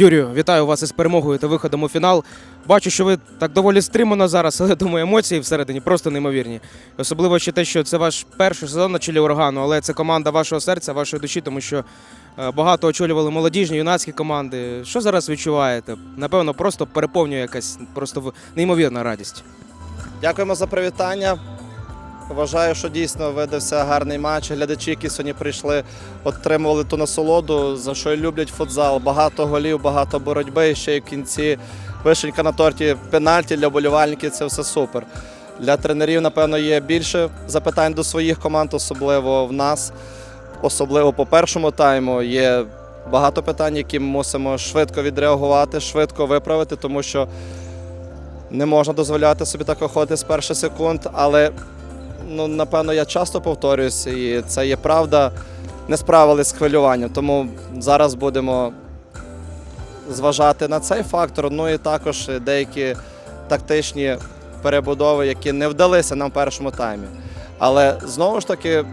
Юрію, вітаю вас із перемогою та виходом у фінал. Бачу, що ви так доволі стримано зараз, але думаю, емоції всередині просто неймовірні. Особливо ще те, що це ваш перший сезон на чолі урагану, але це команда вашого серця, вашої душі, тому що е, багато очолювали молодіжні, юнацькі команди. Що зараз відчуваєте? Напевно, просто переповнює якась просто неймовірна радість. Дякуємо за привітання. Вважаю, що дійсно видався гарний матч. Глядачі, які сьогодні прийшли, отримували ту насолоду, за що і люблять футзал. Багато голів, багато боротьби. І ще й в кінці вишенька на торті пенальті для болівальників це все супер. Для тренерів, напевно, є більше запитань до своїх команд, особливо в нас, особливо по першому тайму. Є багато питань, які ми мусимо швидко відреагувати, швидко виправити, тому що не можна дозволяти собі так виходити з перших секунд, але ну, напевно я часто повторююся, і це є правда. Не справились з хвилюванням, тому зараз будемо зважати на цей фактор. Ну і також деякі тактичні перебудови, які не вдалися нам в першому таймі. Але знову ж таки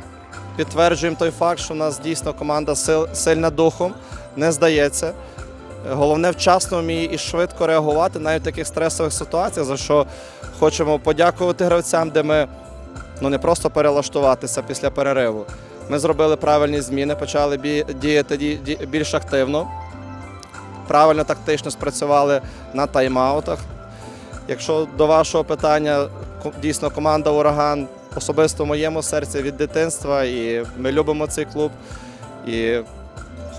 підтверджуємо той факт, що у нас дійсно команда сил, сильна духом, не здається. Головне вчасно вміє і швидко реагувати навіть в таких стресових ситуаціях, за що хочемо подякувати гравцям, де ми ну не просто перелаштуватися після перериву. Ми зробили правильні зміни, почали діяти ді- ді- більш активно, правильно тактично спрацювали на тайм-аутах. Якщо до вашого питання, дійсно команда Ураган особисто в моєму серці від дитинства, і ми любимо цей клуб. І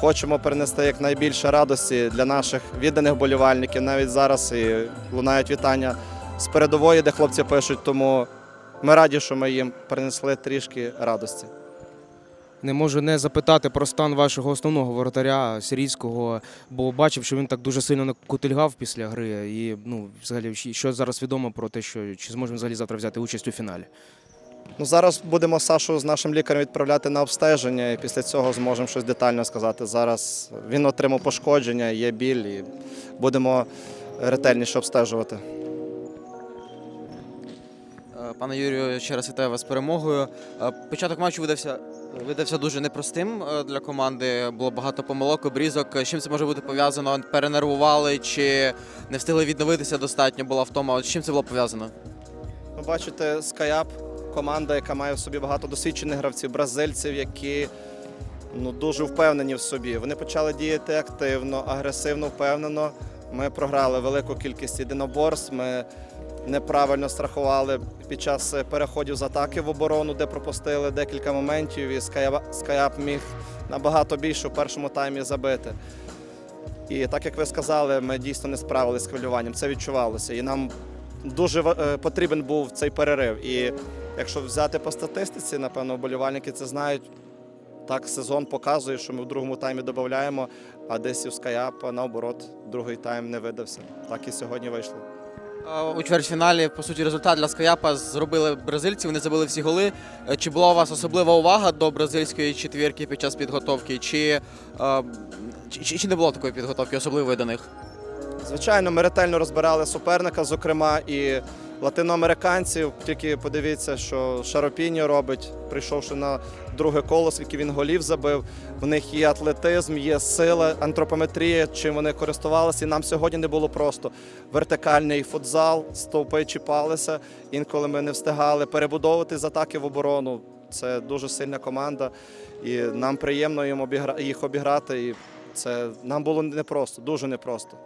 хочемо принести якнайбільше радості для наших відданих болівальників. Навіть зараз і лунають вітання з передової, де хлопці пишуть, тому ми раді, що ми їм принесли трішки радості. Не можу не запитати про стан вашого основного воротаря сирійського, бо бачив, що він так дуже сильно накутильгав після гри. І ну, взагалі, що зараз відомо про те, що чи зможе він взагалі завтра взяти участь у фіналі? Ну, зараз будемо Сашу з нашим лікарем відправляти на обстеження, і після цього зможемо щось детально сказати. Зараз він отримав пошкодження, є біль, і будемо ретельніше обстежувати. Пане Юрію, ще раз вітаю вас з перемогою. Е, Початок матчу видався, видався дуже непростим е, для команди. Було багато помилок, обрізок. З чим це може бути пов'язано? Перенервували чи не встигли відновитися достатньо? Була втома. З чим це було пов'язано? Ви бачите, Скаяп команда, яка має в собі багато досвідчених гравців, бразильців, які ну, дуже впевнені в собі. Вони почали діяти активно, агресивно, впевнено. Ми програли велику кількість єдиноборств. Ми неправильно страхували під час переходів з атаки в оборону, де пропустили декілька моментів, і Скаяп, міг набагато більше в першому таймі забити. І так як ви сказали, ми дійсно не справилися з хвилюванням. Це відчувалося. І нам дуже е, потрібен був цей перерив. І якщо взяти по статистиці, напевно, вболівальники це знають. Так, сезон показує, що ми в другому таймі додаємо, а десь у Скаяпа наоборот, другий тайм не видався. Так і сьогодні вийшло. У чвертьфіналі, по суті, результат для Скаяпа зробили бразильці, вони забили всі голи. Е, Чи була у вас особлива увага до бразильської четвірки під час підготовки? Е, чи, чи- чи не було такої підготовки особливої до них? Звичайно, ми ретельно розбирали суперника, зокрема і латиноамериканців. Тільки подивіться, що Шаропіньо робить, прийшовши на друге коло, скільки він голів забив. В них є атлетизм, є сила, антропометрія, чим вони користувалися. І нам сьогодні не було просто вертикальний футзал, стовпи чіпалися. Інколи ми не встигали перебудовувати з атаки в оборону. Це дуже сильна команда, і нам приємно їм обігра- їх обіграти. І це нам було непросто, дуже непросто.